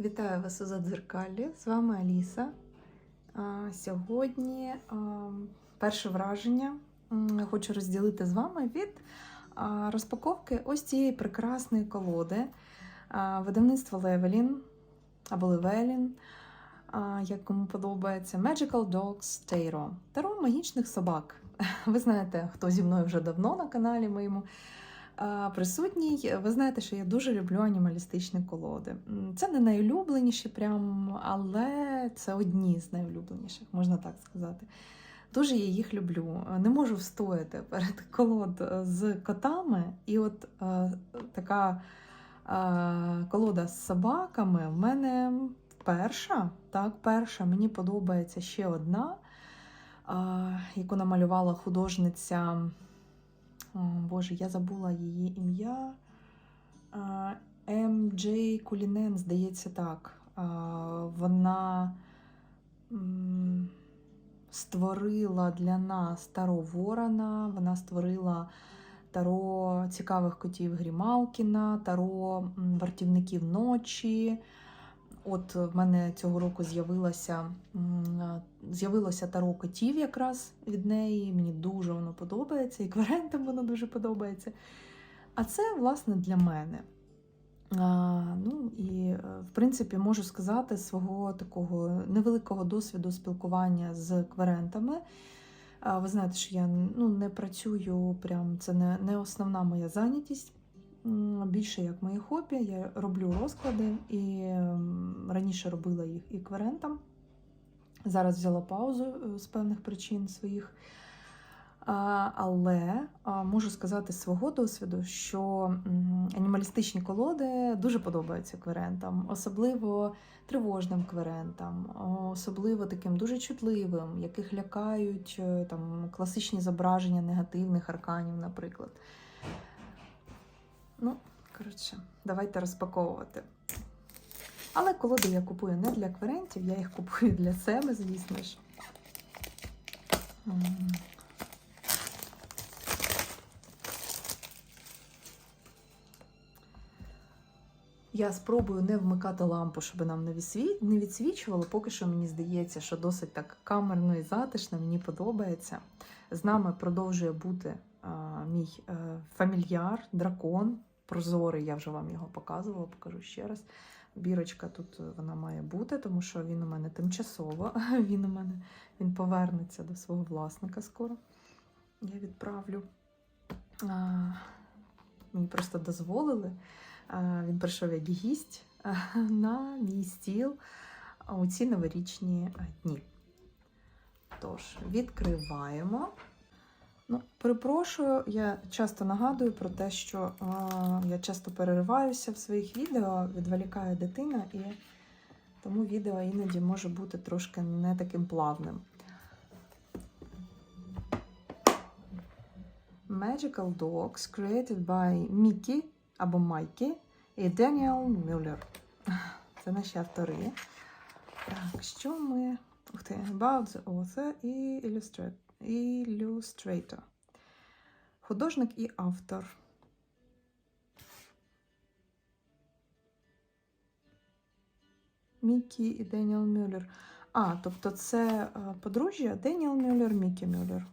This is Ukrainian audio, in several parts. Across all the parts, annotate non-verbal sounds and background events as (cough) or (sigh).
Вітаю вас у Задзеркалі. З вами Аліса. Сьогодні перше враження хочу розділити з вами від розпаковки ось цієї прекрасної колоди видавництва Левелін або Левелін, як кому подобається, Magical Dogs Tarot. Таро магічних собак. (laughs) Ви знаєте, хто зі мною вже давно на каналі моєму присутній. Ви знаєте, що я дуже люблю анімалістичні колоди. Це не найулюбленіші, прям, але це одні з найулюбленіших, можна так сказати. Дуже я їх люблю. Не можу встояти перед (laughs) колод е, з котами. І от е, така е, колода з собаками в мене перша. Так, перша. Мені подобається ще одна, е, яку намалювала художниця. Боже, я забула її ім'я. А, МД Кулінен, здається, так. Вона створила для нас Таро Ворона, вона створила Таро цікавих котів Грімалкіна, Таро вартівників ночі. От в мене цього року з'явилося з'явилося таро котів якраз від неї. Мені дуже воно подобається, і кварентам воно дуже подобається. А це, власне, для мене. А, ну і, е, в принципі, можу сказати свого такого невеликого досвіду спілкування з кварентами. А, ви знаєте, що я ну, не працюю, прям це не, не основна моя зайнятість. Більше як моє хобі. Я роблю розклади і раніше робила їх і кварентам. Зараз взяла паузу е, з певних причин своїх. Але можу сказати з свого досвіду, що анімалістичні колоди дуже подобаються кверентам, особливо тривожним кверентам, особливо таким дуже чутливим, яких лякають е, там, класичні зображення негативних арканів, наприклад. Коротше, давайте розпаковувати. Але колоди я купую не для кверентів, я їх купую для себе, звісно ж. Я спробую не вмикати лампу, щоб нам не відсві- відсвічувало. Поки що мені здається, що досить так камерно і затишно, мені подобається. З нами продовжує бути а, мій е, фамільяр, дракон, прозорий, я вже вам його показувала, покажу ще раз. Бірочка тут е, вона має бути, тому що він у мене тимчасово. (laughs) Він у мене він повернеться до свого власника скоро. Я відправлю. А, мені просто дозволили. А, Він прийшов як гість (laughs) на мій стіл у ці новорічні дні. Тож, відкриваємо. Ну, перепрошую, я часто нагадую про те, що а, я часто перериваюся в своїх відео, відволікає дитина, і тому відео іноді може бути трошки не таким плавним. Magical Dogs created by Mickey або Майкі і Деніел Мюллер. (laughs) Це наші автори. Так, що ми. Ух ти, about the author і illustrate- illustrator. Художник і автор. Мікі і Деніел Мюллер. А, тобто це е, подружжя Деніел Мюллер, Мікі Мюллер.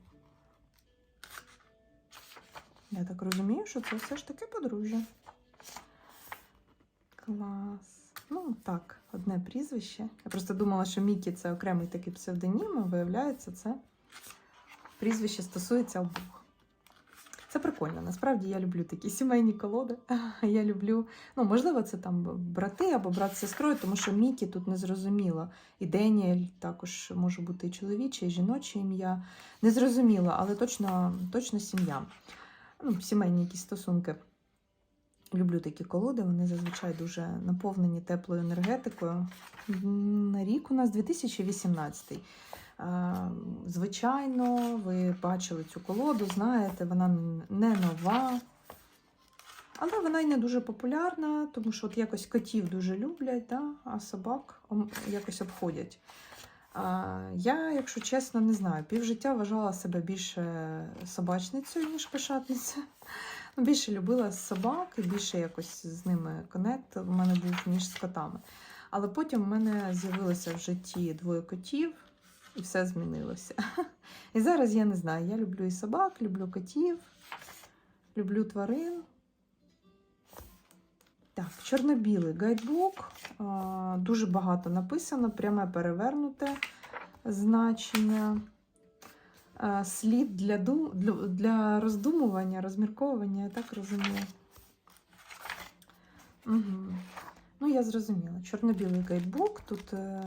Я так розумію, що це все ж таки подружжя. Клас. Ну, так, одне прізвище. Я просто думала, що Мікі це окремий такий псевдонім, а виявляється, це прізвище стосується обох. Це прикольно. Насправді я люблю такі сімейні колоди. (laughs) Я люблю, ну, можливо, це там брати або брат з сестрою, тому що Мікі тут не зрозуміло. І Деніель також може бути і чоловіче, і жіноче ім'я. Не зрозуміло, але точно, точно сім'я. Ну, сімейні якісь стосунки. Люблю такі колоди, вони зазвичай дуже наповнені теплою енергетикою. М, Рік у нас 2018. Е, Звичайно, ви бачили цю колоду, знаєте, вона не нова. Але вона й не дуже популярна, тому що от якось котів дуже люблять, да? а собак якось обходять. А, я, якщо чесно, не знаю, півжиття вважала себе більше собачницею, ніж кошатницею. Ну, Більше любила собак і більше якось з ними конект в мене був, ніж з котами. Але потім в мене з'явилося в житті двоє котів, і все змінилося. І зараз я не знаю. Я люблю і собак, люблю котів, люблю тварин. Так, чорно-білий гайдбук. Дуже багато написано, пряме перевернуте значення. Слід для, дум... для, роздумування, розмірковування, я так розумію. Угу. Ну, я зрозуміла. Чорно-білий гайдбук. Тут е,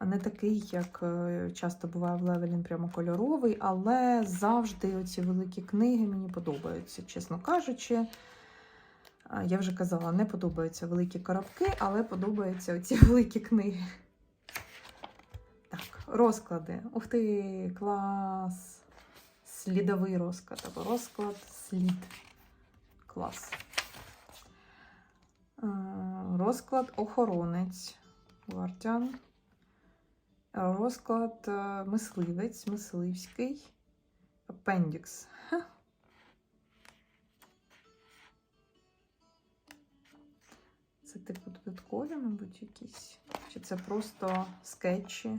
не такий, як е, часто буває в Левелін, прямо кольоровий, але завжди оці великі книги мені подобаються, чесно кажучи. Я вже казала, не подобаються великі коробки, але подобаються оці (laughs) великі книги. Так, розклади. Ух ти, клас! Слідовий розклад або розклад слід. Клас. Е, Розклад охоронець. Гвардіан. Розклад е, мисливець, мисливський. Апендікс. Це типу додаткові, мабуть, якісь. Чи це просто скетчі?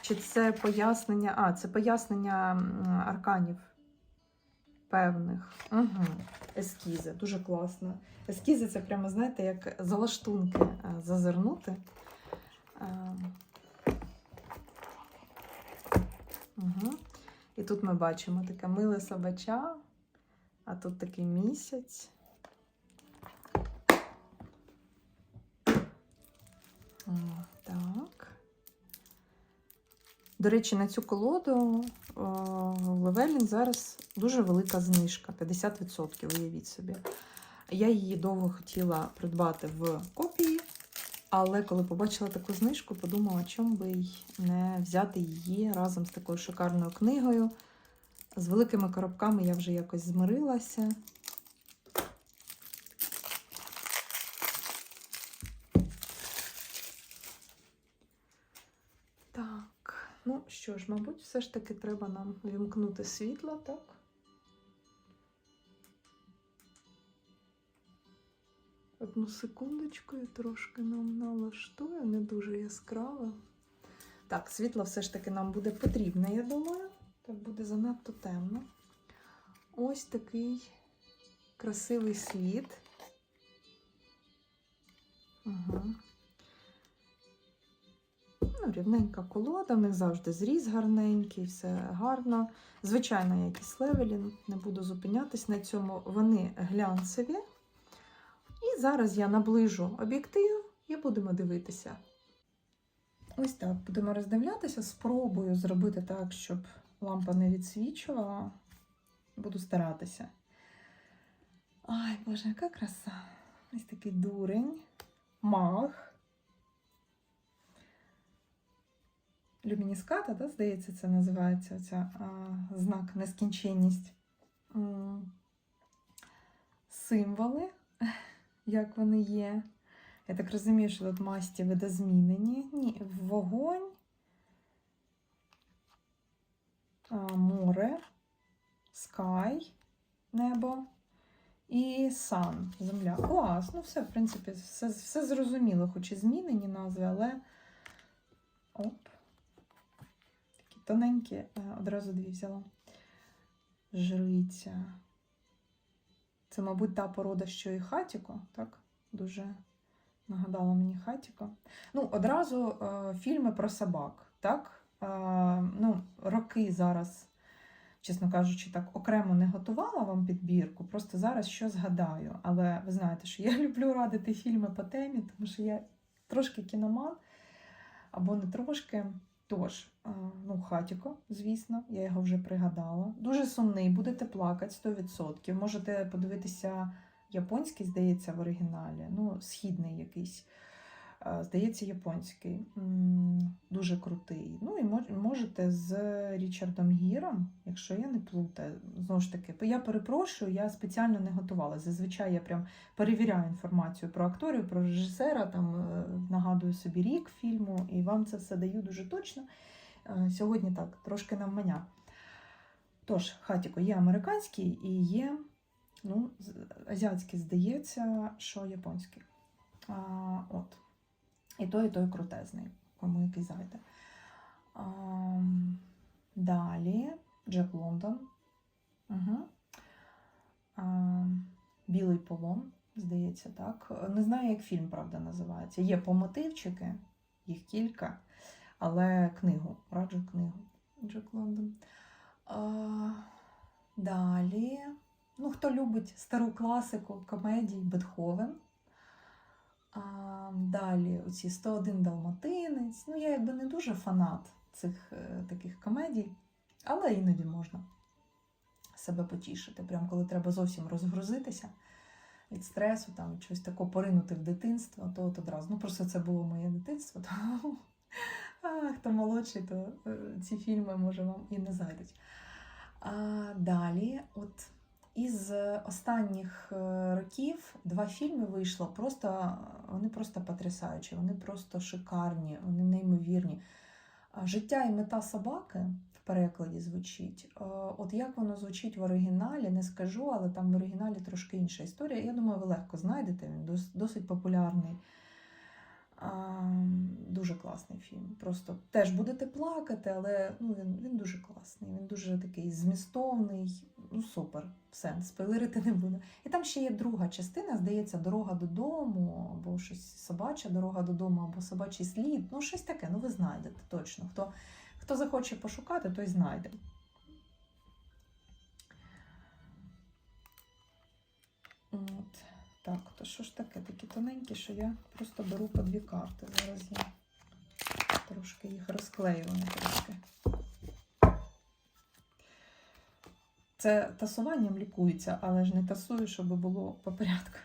Чи це пояснення. А, це пояснення арканів певних. Угу. Ескізи, дуже класно. Ескізи це прямо, знаєте, як залаштунки е, зазирнути. Е, Угу. І тут ми бачимо таке миле собача, а тут такий місяць. О, так. До речі, на цю колоду в Левелін зараз дуже велика знижка 50%, уявіть собі. Я її довго хотіла придбати в копії, але коли побачила таку знижку, подумала, чому би й не взяти її разом з такою шикарною книгою. З великими коробками я вже якось змирилася. Так, ну що ж, мабуть, все ж таки треба нам вімкнути світло, так? Одну секундочку, я трошки нам налаштую, не дуже яскраво. Так, світло все ж таки нам буде потрібне, я думаю. Так буде занадто темно. Ось такий красивий слід. Угу. Ну, рівненька колода, в них завжди зріз гарненький, все гарно. Звичайно, якісь левелін, не буду зупинятись на цьому. Вони глянцеві. І зараз я наближу об'єктив і будемо дивитися. Ось так, будемо роздивлятися. Спробую зробити так, щоб лампа не відсвічувала. Буду старатися. Ай, Боже, яка краса! Ось такий дурень, маг. Люмініската, да, здається, це називається оця, а, знак нескінченність. Символи, як вони є. Я так розумію, що тут масті видозмінені. Ні, вогонь, море, скай, небо і сан, земля. Клас, ну все, в принципі, все, все зрозуміло, хоч і змінені назви, але оп. Такі тоненькі, е, одразу дві взяла. Жриця. Це, мабуть, та порода, що і хатіко, так? Дуже нагадала мені хатіко. Ну, одразу е, фільми про собак, так? Е, ну, роки зараз, чесно кажучи, так окремо не готувала вам підбірку, просто зараз що згадаю. Але ви знаєте, що я (laughs) люблю радити фільми по темі, тому що я трошки кіноман, або не трошки. Тож, е, ну, хатіко, звісно, я його вже пригадала. Дуже сумний, будете плакати 100%. Можете подивитися японський, здається, в оригіналі. Ну, східний якийсь. Е, Здається, японський. Дуже крутий. Ну і можете з Річардом Гіром, якщо я не плутаю. Знову ж таки, я перепрошую, я спеціально не готувала. Зазвичай я прям перевіряю інформацію про акторів, про режисера, там е, нагадую собі рік фільму, і вам це все даю дуже точно. Е, Сьогодні так, трошки навмання. Тож, хатіко є американський і є ну, азіатський, здається, що японський. А, от. І той, і той крутезний, кому який зайде. Ам, Далі Джек Лондон. Угу. Білий полон, здається, так. Не знаю, як фільм, правда, називається. Є по мотивчики, їх кілька, але книгу, раджу книгу Джек Лондон. А, далі. Ну, хто любить стару класику комедій Бетховен. А, далі оці 101 Далматинець. Ну, я якби не дуже фанат цих е, таких комедій, але іноді можна себе потішити. Прямо коли треба зовсім розгрузитися від стресу, там чогось такого поринути в дитинство, то от одразу. Ну, просто це було моє дитинство. (laughs) Тому а, хто молодший, то е, ці фільми може вам і не зайдуть. А, далі, от із останніх е, років два фільми вийшло. Просто вони просто потрясаючі, вони просто шикарні, вони неймовірні. Життя і мета собаки в перекладі звучить. От як воно звучить в оригіналі, не скажу, але там в оригіналі трошки інша історія. Я думаю, ви легко знайдете, він досить популярний. Дуже класний фільм. Просто теж будете плакати, але ну, він, він дуже класний. Він дуже такий змістовний. Ну, супер. Все, спойлерити не буду. І там ще є друга частина, здається, дорога додому, або щось собача дорога додому, або собачий слід. Ну, щось таке, ну ви знайдете точно. Хто, хто захоче пошукати, той знайде. Так, то що ж таке? Такі тоненькі, що я просто беру по дві карти. Зараз я трошки їх розклею вони трошки. Це тасуванням лікується, але ж не тасую, щоб було по порядку.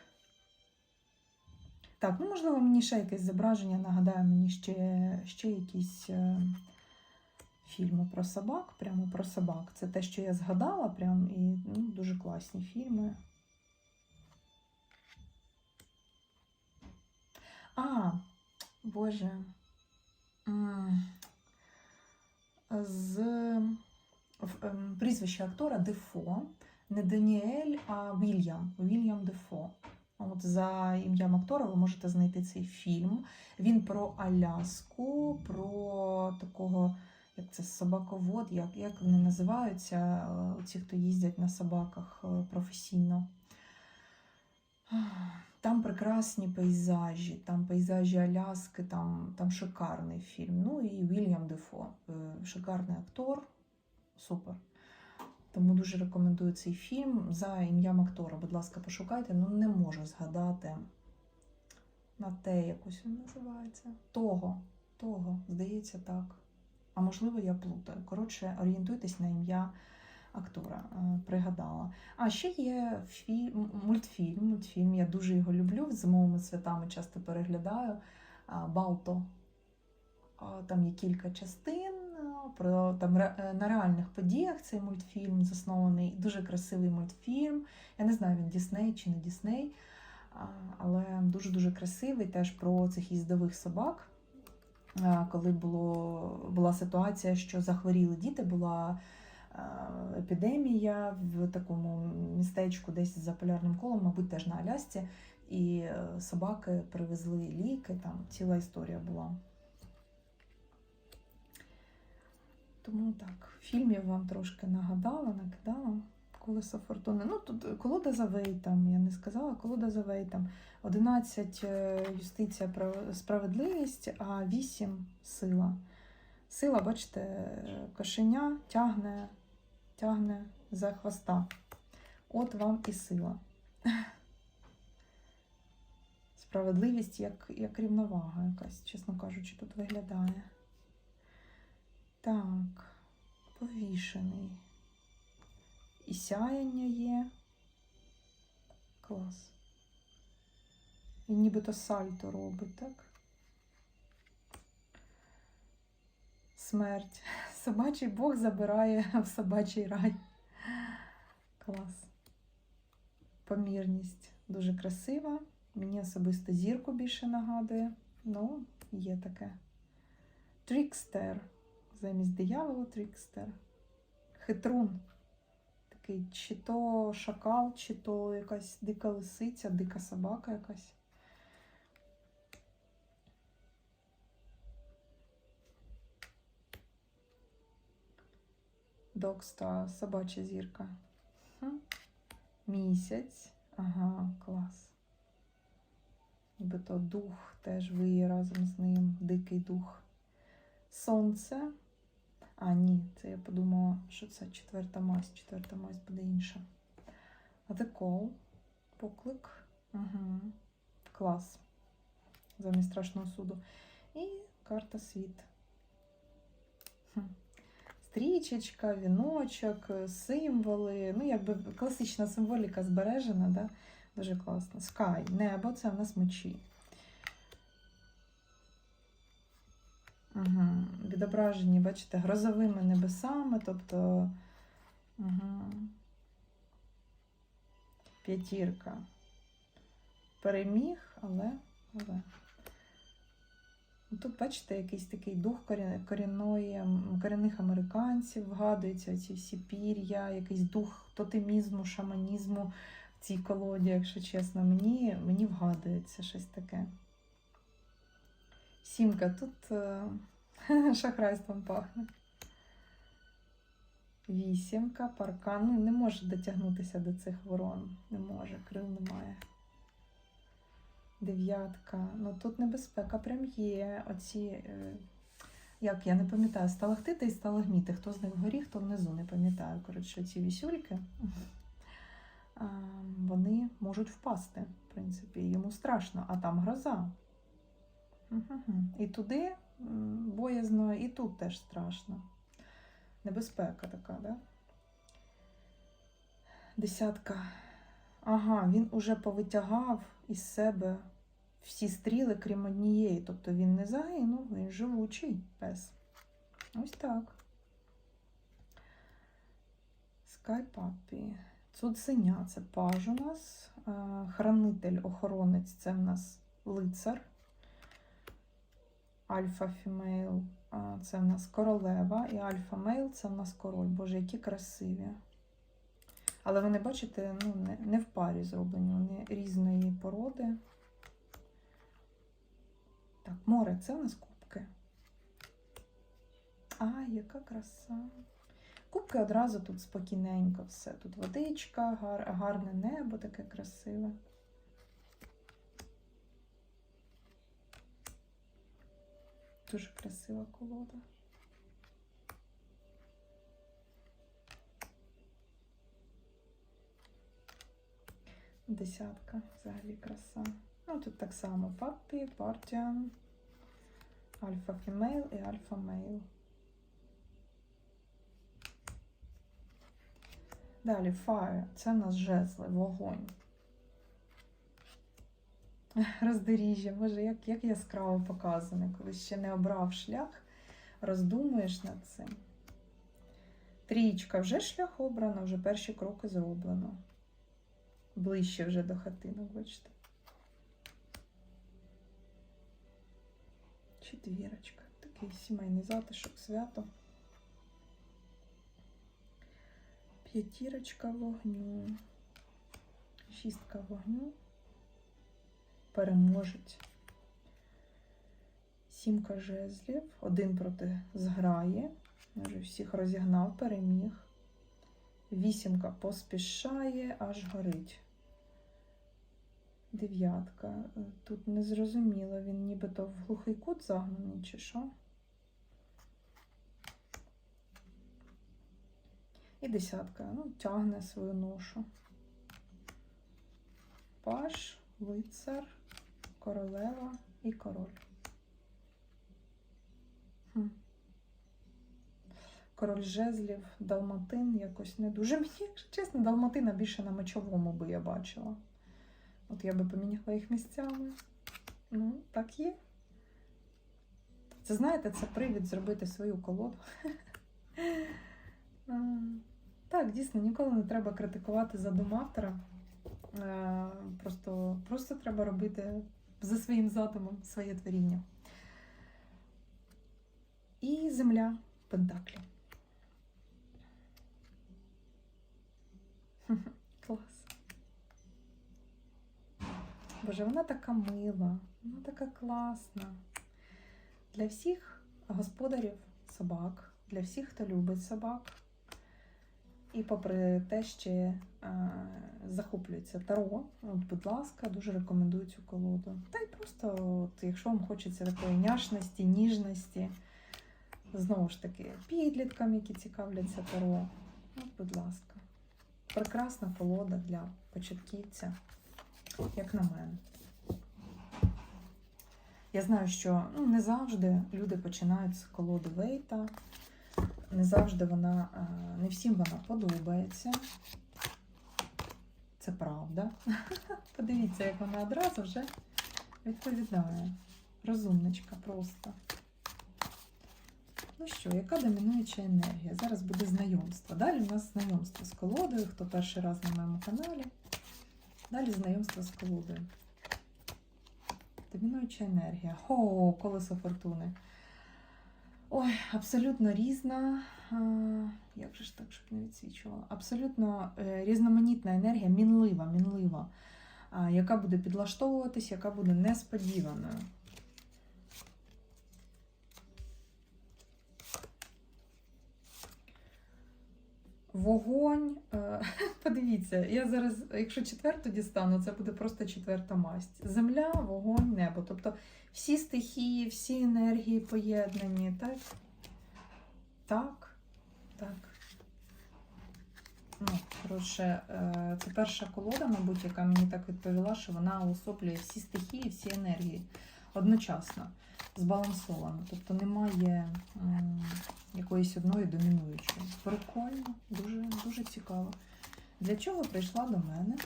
Так, ну можливо, мені ще якесь зображення нагадає мені ще, ще якісь е, фільми про собак, прямо про собак. Це те, що я згадала, прям і ну, дуже класні фільми. А, Боже. З ем, актора Дефо. Не Даніель, а Вільям. Вільям Дефо. От за ім'ям актора ви можете знайти цей фільм. Він про Аляску, про такого, як це собаковод, як, як вони називаються, е, ці, хто їздять на собаках е, професійно. Там прекрасні пейзажі, там пейзажі Аляски, там, там шикарний фільм. Ну і Вільям Дефо, е, шикарний актор, супер. Тому дуже рекомендую цей фільм за ім'ям актора. Будь ласка, пошукайте. Ну не можу згадати на те, якось він називається. Того, того, здається, так. А можливо, я плутаю. Коротше, орієнтуйтесь на ім'я актора, е, пригадала. А ще є фільм, мультфільм. Мультфільм, я дуже його люблю. З зимовими святами часто переглядаю. Балто. Там є кілька частин. Про там е, на реальних подіях цей мультфільм заснований. Дуже красивий мультфільм. Я не знаю, він Дісней чи не Дісней, але дуже-дуже красивий теж про цих їздових собак. Коли було, була ситуація, що захворіли діти, була е, епідемія в такому містечку, десь за полярним колом, мабуть, теж на Алясці. І е, собаки привезли ліки, там ціла історія була. Тому так, фільмів вам трошки нагадала, накидала. Колесо фортуни. Ну, тут колода за Вейтом, я не сказала, колода за Вейтом. 11 е, юстиція, прав- справедливість, а 8 сила. Сила, бачите, е, кошеня тягне, тягне за хвоста. От вам і сила. Справедливість як, як рівновага якась, чесно кажучи, тут виглядає. Так, повішений. І сяяння є. Клас. І нібито сальто робить, так? Смерть. Собачий Бог забирає (laughs) в собачий рай. Клас. Помірність. Дуже красива. Мені особисто зірку більше нагадує. Ну, є таке. Трікстер. Замість диявола трікстер. Хитрун. Такий чи то шакал, чи то якась дика лисиця, дика собака якась. Докста, собача зірка. Місяць. Ага, клас. Нібито дух теж ви разом з ним, дикий дух. Сонце. А, ні, це я подумала, що це четверта мазь. Четверта мазь буде інша. The Call. Поклик. Угу. Клас. Замість страшного суду. І карта світ. Хм. Стрічечка, віночок, символи. Ну, якби класична символіка збережена, да? дуже класно. Sky, небо це в нас мечі. Угу. Відображені, бачите, грозовими небесами, тобто угу. п'ятірка. Переміг, але, але. Тут, бачите, якийсь такий дух корінної, корінних американців, вгадуються ці всі пір'я, якийсь дух тотемізму, шаманізму в цій колоді, якщо чесно, мені, мені вгадується щось таке. Сімка, тут е, (laughs) шахрайством пахне. Вісімка, паркан. Ну, не може дотягнутися до цих ворон. Не може, крил немає. Дев'ятка. Ну тут небезпека прям є. Оці, е, як я не пам'ятаю, сталактити і сталагміти. Хто з них вгорі, хто внизу, не пам'ятаю. Коротше, ці вісюльки, вони можуть впасти, в принципі, йому страшно, а там гроза. І туди боязно, і тут теж страшно. Небезпека така, да? Десятка. Ага, він уже повитягав із себе всі стріли, крім однієї. Тобто він не загинув, він живучий пес. Ось так. Puppy. Цуценя це паж у нас. Е, Хранитель, охоронець це в нас лицар. Альфа фімейл це в нас королева, і альфа мейл це в нас король. Боже, які красиві. Але вони, бачите, ну, не, не в парі зроблені, вони різної породи. Так, море, це у нас кубки. А, яка краса. Кубки одразу тут спокійненько все. Тут водичка, гар, гарне небо таке красиве. Дуже красива колода. Десятка, взагалі краса. Ну, тут так само папі, партіан, альфа фімейл і альфа мейл. Далі fire. Це в нас жезли, вогонь. Роздоріжжя, боже, як, як яскраво показане, коли ще не обрав шлях, роздумуєш над цим. Трічка, вже шлях обрано, вже перші кроки зроблено. Ближче вже до хатинок, бачите. Четвірочка. Такий сімейний затишок, свято. П'ятірочка вогню. Шістка вогню. Переможець. Сімка жезлів. Один проти зграє. Вже всіх розігнав, переміг. Вісімка поспішає, аж горить. Дев'ятка. Е, Тут не зрозуміло, він нібито в глухий кут загнаний, чи що. І десятка. Ну, тягне свою ношу. Паш, лицар, королева і король. Король жезлів, далматин якось не дуже мені, (laughs) чесно, далматина більше на мечовому би я бачила. От я би поміняла їх місцями. Ну, так є. Це знаєте, це привід зробити свою колоду. (laughs) Так, дійсно, ніколи не треба критикувати задум автора. Е, Просто, просто треба робити за своїм задумом своє творіння. І земля Пентаклі. (laughs) Клас. Боже, вона така мила, вона така класна. Для всіх господарів собак, для всіх, хто любить собак. і попри те, ще е, захоплюється таро. От, будь ласка, дуже рекомендую цю колоду. Та й просто, от, якщо вам хочеться такої няшності, ніжності, знову ж таки, підліткам, які цікавляться таро. От, будь ласка. Прекрасна колода для початківця, як на мене. Я знаю, що ну, не завжди люди починають з колоди Вейта. Не завжди вона, е, не всім вона подобається. Це правда. (laughs) Подивіться, як вона одразу вже відповідає. Розумничка просто. Ну що, яка домінуюча енергія? Зараз буде знайомство. Далі у нас знайомство з колодою, хто перший раз на моєму каналі. Далі знайомство з колодою. Домінуюча енергія. О, колесо фортуни. Ой, абсолютно різна. а, Як же ж так, щоб не відсвічувала? Абсолютно е, різноманітна енергія, мінлива, мінлива, яка буде підлаштовуватись, яка буде несподіваною. Вогонь. е, (laughs) Подивіться, я зараз, якщо четверту дістану, це буде просто четверта масть. Земля, вогонь, небо. Тобто всі стихії, всі енергії поєднані, так? Так, так. Ну, коротше, е, це перша колода, мабуть, яка мені так відповіла, що вона уособлює всі стихії, всі енергії одночасно, збалансовано. Тобто немає якоїсь одної домінуючої. Прикольно, дуже, дуже цікаво. Для чого прийшла до мене?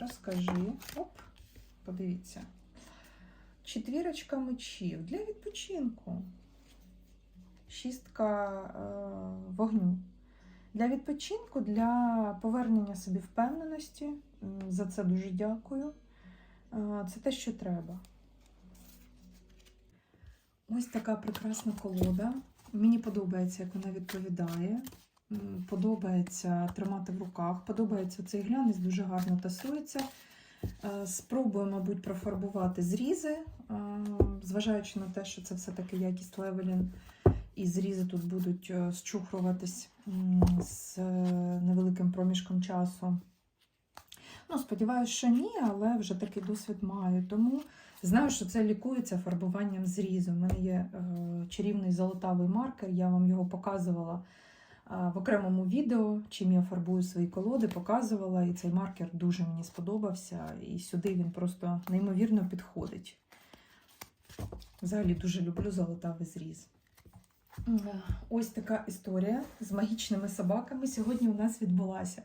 Розкажи. Оп, подивіться. Четвірочка мечів для відпочинку. Шістка е, вогню. Для відпочинку, для повернення собі впевненості. За це дуже дякую. Е, Це те, що треба. Ось така прекрасна колода. Мені подобається, як вона відповідає. Подобається тримати в руках. Подобається цей глянець, дуже гарно тасується. Е, Спробую, мабуть, профарбувати зрізи, е, зважаючи на те, що це все-таки якість левелін, і зрізи тут будуть е, зчухруватись з е, невеликим проміжком часу. Ну, сподіваюся, що ні, але вже такий досвід маю. Тому знаю, що це лікується фарбуванням зрізу. У мене є е, чарівний золотавий маркер, я вам його показувала е, в окремому відео, чим я фарбую свої колоди, показувала, і цей маркер дуже мені сподобався. І сюди він просто неймовірно підходить. Взагалі дуже люблю золотавий зріз. Ось така історія з магічними собаками сьогодні у нас відбулася.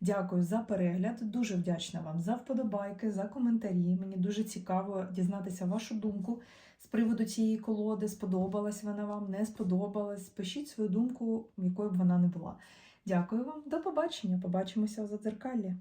Дякую за перегляд. Дуже вдячна вам за вподобайки, за коментарі. Мені дуже цікаво дізнатися вашу думку з приводу цієї колоди. Сподобалась вона вам, не сподобалась. Пишіть свою думку, якою б вона не була. Дякую вам, до побачення. Побачимося у задзеркаллі.